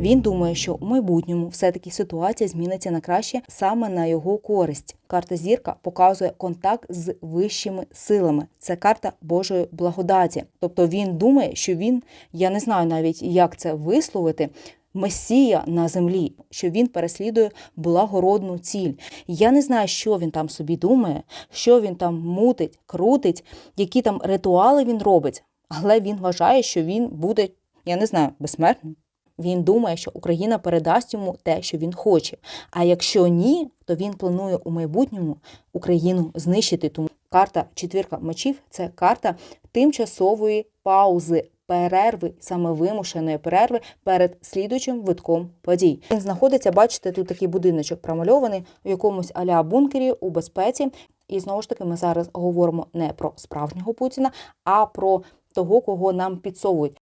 Він думає, що у майбутньому все-таки ситуація зміниться на краще саме на його користь. Карта зірка показує контакт з вищими силами. Це карта Божої благодаті. Тобто він думає, що він, я не знаю навіть як це висловити. Месія на землі, що він переслідує благородну ціль. Я не знаю, що він там собі думає, що він там мутить, крутить, які там ритуали він робить, але він вважає, що він буде, я не знаю, безсмертним. Він думає, що Україна передасть йому те, що він хоче. А якщо ні, то він планує у майбутньому Україну знищити. Тому карта четвірка мечів це карта тимчасової паузи. Перерви, саме вимушеної перерви перед слідуючим витком подій. Він знаходиться, бачите, тут такий будиночок промальований у якомусь аля бункері у безпеці. І знову ж таки, ми зараз говоримо не про справжнього Путіна, а про того, кого нам підсовують.